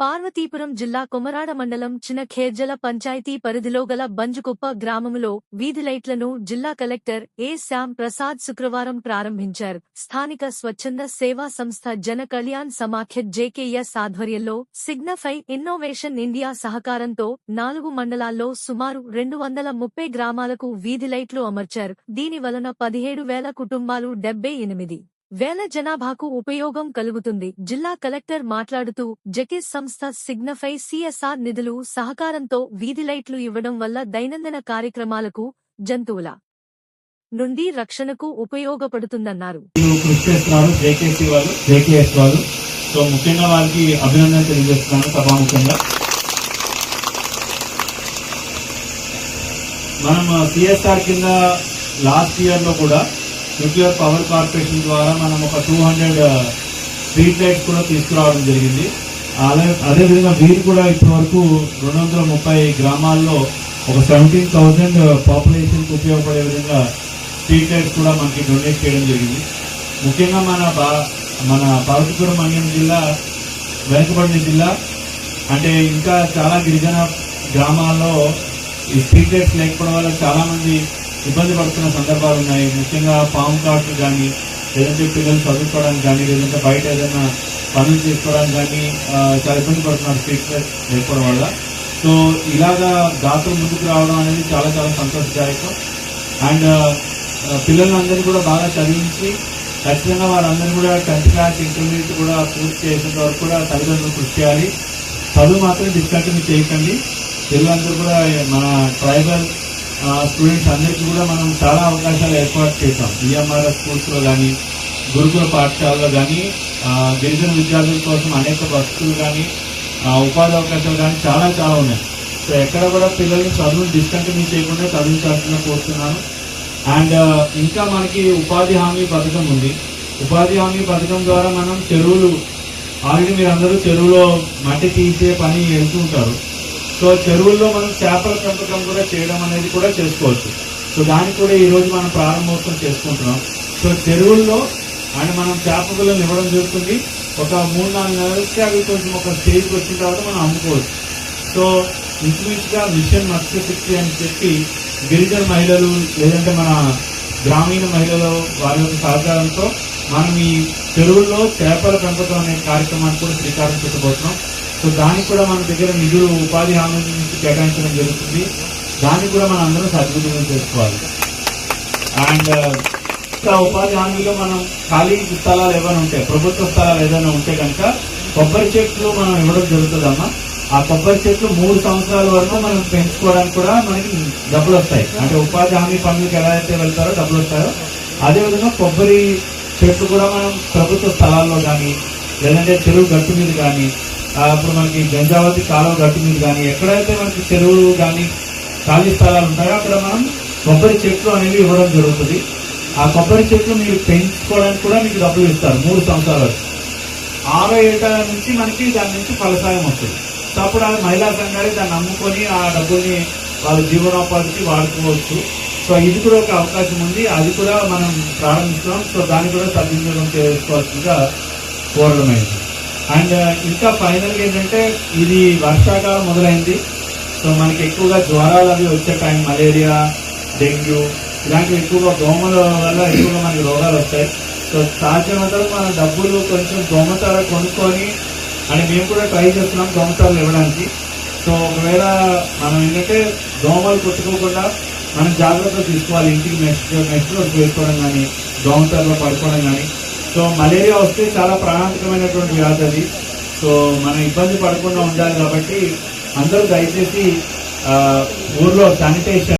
పార్వతీపురం జిల్లా కొమరాడ మండలం చినఖేర్జల పంచాయతీ పరిధిలో గల బంజుకుప్ప గ్రామములో వీధి లైట్లను జిల్లా కలెక్టర్ ఏ శ్యామ్ ప్రసాద్ శుక్రవారం ప్రారంభించారు. స్థానిక స్వచ్ఛంద సేవా సంస్థ జన కళ్యాణ్ సమాఖ్య జేకేఎస్ ఆధ్వర్యంలో సిగ్నఫై ఇన్నోవేషన్ ఇండియా సహకారంతో నాలుగు మండలాల్లో సుమారు రెండు వందల ముప్పై గ్రామాలకు వీధి లైట్లు అమర్చారు. దీని వలన పదిహేడు వేల కుటుంబాలు డెబ్బై ఎనిమిది వేల జనాభాకు ఉపయోగం కలుగుతుంది. జిల్లా కలెక్టర్ మాట్లాడుతూ జకిస్ సంస్థ సిగ్నఫై సిఎస్ఆర్ నిధులు సహకారంతో వీధి లైట్లు ఇవ్వడం వల్ల దైనందిన కార్యక్రమాలకు జంతువుల నుండి రక్షణకు ఉపయోగపడుతుందన్నారు. సో ముఖ్యంగా అభినందన తెలియజేస్తున్నాను సభాముఖంగా. మనం సిఎస్ఆర్ కింద లాస్ట్ ఇయర్లో కూడా న్యూక్లియర్ పవర్ కార్పొరేషన్ ద్వారా మనం ఒక టూ హండ్రెడ్ స్ట్రీట్ లైట్స్ కూడా తీసుకురావడం జరిగింది. అలాగే అదేవిధంగా వీరు కూడా ఇప్పటి వరకు రెండు వందల ముప్పై గ్రామాల్లో ఒక సెవెంటీన్ థౌజండ్ పాపులేషన్కి ఉపయోగపడే విధంగా స్ట్రీట్ లైట్స్ కూడా మనకి డొనేట్ చేయడం జరిగింది. ముఖ్యంగా మన బా మన పార్వతీపురం మండ్యం జిల్లా వెనుకబడిన జిల్లా అంటే ఇంకా చాలా గిరిజన గ్రామాల్లో ఈ స్ట్రీట్ లైట్స్ లేకపోవడం వల్ల చాలామంది ఇబ్బంది పడుతున్న సందర్భాలు ఉన్నాయి. ముఖ్యంగా పాము కాట్లు కానీ లేదంటే పిల్లలు చదువుకోవడానికి కానీ లేదంటే బయట ఏదైనా పనులు చేసుకోవడానికి కానీ చాలా ఇబ్బంది పడుతున్నారు స్ట్రీట్ లేకపోవడం వల్ల. సో ఇలాగా దాతలు ముందుకు రావడం అనేది చాలా చాలా సంతోషదాయకం. అండ్ పిల్లలందరినీ కూడా బాగా చదివించి ఖచ్చితంగా వారందరూ కూడా టెన్త్ క్లాస్ ఇంటర్మీడియట్ కూడా పూర్తి చేసేంత వరకు కూడా తల్లిదండ్రులు కృషి చేయాలి. చదువు మాత్రం డిస్కంటిన్యూ చేయకండి. పిల్లలందరూ కూడా మన ట్రైబల్ స్టూడెంట్స్ అందరికీ కూడా మనం చాలా అవకాశాలు ఏర్పాటు చేసాం ఈఎంఆర్ఎస్ స్కూల్స్లో కానీ గురుకుల పాఠశాలలో కానీ గిరిజన విద్యార్థుల కోసం అనేక వసతులు కానీ ఉపాధి అవకాశాలు కానీ చాలా చాలా ఉన్నాయి. సో ఎక్కడ కూడా పిల్లల్ని చదువుని డిస్కంటిన్యూ చేయకుండా చదివించాల్సిన కోరుతున్నాను అండ్ ఇంకా మనకి ఉపాధి హామీ పథకం ఉంది. ఉపాధి హామీ పథకం ద్వారా మనం చెరువులు ఆల్రెడీ మీరు అందరూ చెరువులో మట్టి తీసే పని వెళ్తుంటారు సో చెరువుల్లో మనం చేపల పెంపకం కూడా చేయడం అనేది కూడా చేసుకోవచ్చు. సో దానికి కూడా ఈరోజు మనం ప్రారంభోత్సవం చేసుకుంటున్నాం. సో చెరువుల్లో అండ్ మనం చేప పిల్లలు ఇవ్వడం జరుగుతుంది. ఒక మూడు నాలుగు నెలలకి అవి కొంచెం ఒక స్టేజ్కి వచ్చిన తర్వాత మనం అమ్ముకోవచ్చు. సో ఇంచుమించుగా మిషన్ మత్స్యశక్తి అని చెప్పి గిరిజన మహిళలు లేదంటే మన గ్రామీణ మహిళలు వారి యొక్క సహకారంతో మనం ఈ చెరువుల్లో చేపల పెంపకం అనే కార్యక్రమాన్ని కూడా శ్రీకారం చుట్టబోతున్నాం. సో దానికి కూడా మన దగ్గర నిధులు ఉపాధి హామీ నుంచి కేటాయించడం జరుగుతుంది. దాన్ని కూడా మనం అందరం సద్వినియోగం చేసుకోవాలి. అండ్ ఇంకా ఉపాధి హామీలో మనం ఖాళీ స్థలాలు ఏమైనా ఉంటాయి ప్రభుత్వ స్థలాలు ఏదైనా ఉంటే కనుక కొబ్బరి చెట్లు మనం ఇవ్వడం జరుగుతుందమ్మా. ఆ కొబ్బరి చెట్లు మూడు సంవత్సరాల వరకు మనం పెంచుకోవడానికి కూడా మనకి డబ్బులు వస్తాయి. అంటే ఉపాధి హామీ పనులకు ఎలా అయితే వెళ్తారో డబ్బులు వస్తాయో అదేవిధంగా కొబ్బరి చెట్లు కూడా మనం ప్రభుత్వ స్థలాల్లో కానీ లేదంటే చెరువు గట్టు మీద కానీ అప్పుడు మనకి గంజావతి కాలువ గట్టు మీద కానీ ఎక్కడైతే మనకి చెరువులు కానీ ఖాళీ స్థలాలు ఉంటాయో అక్కడ మనం కొబ్బరి చెట్లు అనేవి ఇవ్వడం జరుగుతుంది. ఆ కొబ్బరి చెట్లు మీరు పెంచుకోవడానికి కూడా మీకు డబ్బులు ఇస్తారు మూడు సంవత్సరాలు ఆరో ఏట నుంచి మనకి దాని నుంచి ఫలసాయం వస్తుంది. సో అప్పుడు ఆ మహిళా సంఘాలు దాన్ని అమ్ముకొని ఆ డబ్బుల్ని వాళ్ళ జీవనోపాధికి వాడుకోవచ్చు. సో ఇది కూడా ఒక అవకాశం ఉంది. అది కూడా మనం ప్రారంభిస్తున్నాం. సో దాన్ని కూడా సద్వినియోగం చేసుకోవాల్సిందిగా కోరడమైంది. అండ్ ఇంకా ఫైనల్గా ఏంటంటే ఇది వర్షాకాలం మొదలైంది. సో మనకి ఎక్కువగా జ్వరాలు అవి వచ్చే టైం మలేరియా డెంగ్యూ ఇలాంటివి ఎక్కువగా దోమల వల్ల ఎక్కువగా మనకి రోగాలు వస్తాయి. సో సాధ్యమంతా మన డబ్బులు కొంచెం దోమతార కొనుక్కొని అని మేము కూడా ట్రై చేస్తున్నాం దోమతరలు ఇవ్వడానికి. సో ఒకవేళ మనం ఏంటంటే దోమలు కొట్టుకోకుండా మనం జాగ్రత్తలు తీసుకోవాలి. ఇంటికి నెక్స్ట్ నెక్స్ట్ రోజు వేసుకోవడం కానీ దోమతరలో పడుకోవడం కానీ. సో మలేరియా వస్తే చాలా ప్రాణాంతకమైనటువంటి వ్యాధి అది. సో మనం ఇబ్బంది పడకుండా ఉండాలి కాబట్టి అందరూ దయచేసి ఊర్లో శానిటేషన్